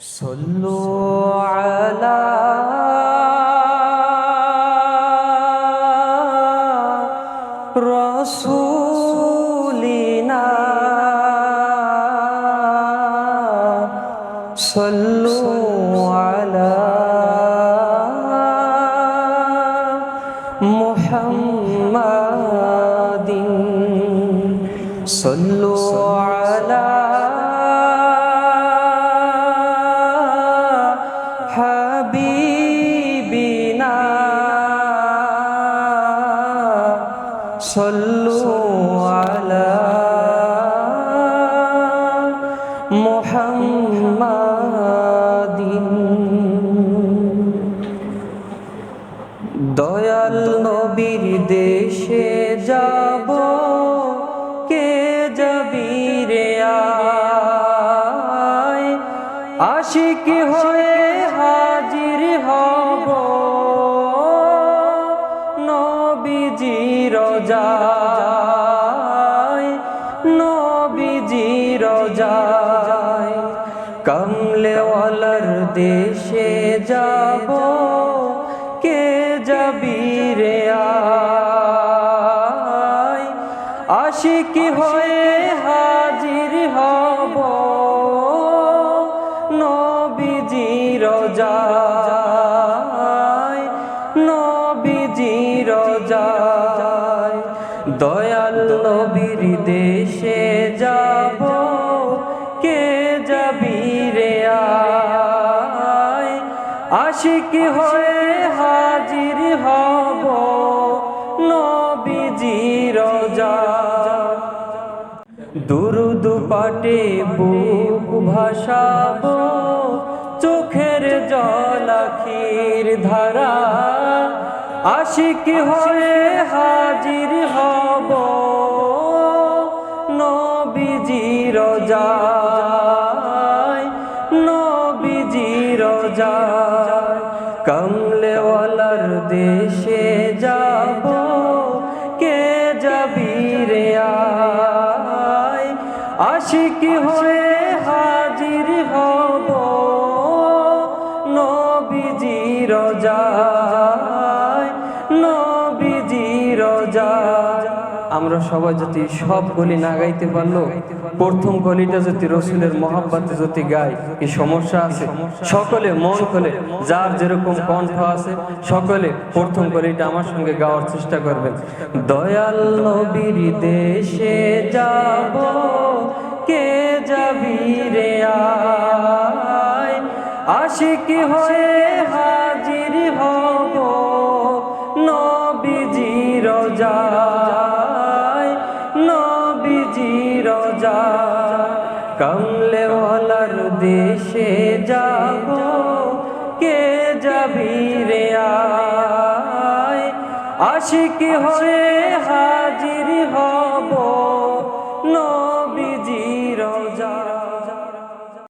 صلوا على رسولنا صلوا على محمد صلوا على যাব, কে যাবি রে আয়? আশিক হয়ে হাজির হব, নবীজি রোজায় নবীজি রোজায়। কমলেওয়ালার দেশে যাব, কে যাবি আশিক হয়ে হাজির হব? নবীজি রোজায় নবীজি রোজায়। দয়াল নবীর দেশে যাব, কে যাবি রে আয়? হয়ে হাজির হব নবীজি পাটে বুক ভাসাব, চোখের জল আখির ধারা। আশিক হয়ে হাজির হব নবীজি রোজায় নবীজি রোজায়। কমলেওয়ালার দেশে যাব, কে যাবি রে আয় আশিক হয়ে হাজির হব নবীজি রোজায় নবীজি রোজায়। আমরা সবাই যদি সব গলি না গাইতে পারল, প্রথম গলিটা যদি রসুলের মহাব্বাতে যদি গাই, কি সমস্যা আছে? সকলে মন খুলে, যার যেরকম কণ্ঠ আছে, সকলে প্রথম গলিটা আমার সঙ্গে গাওয়ার চেষ্টা করবেন। দয়াল নবীর দেশে যাব আশিক হয়ে হাজির হব। নবীজি রোজায়, নবীজি রোজা কমলেওয়ালার দেশে যাব, কে যাবি রে আশিক হয়ে হাজির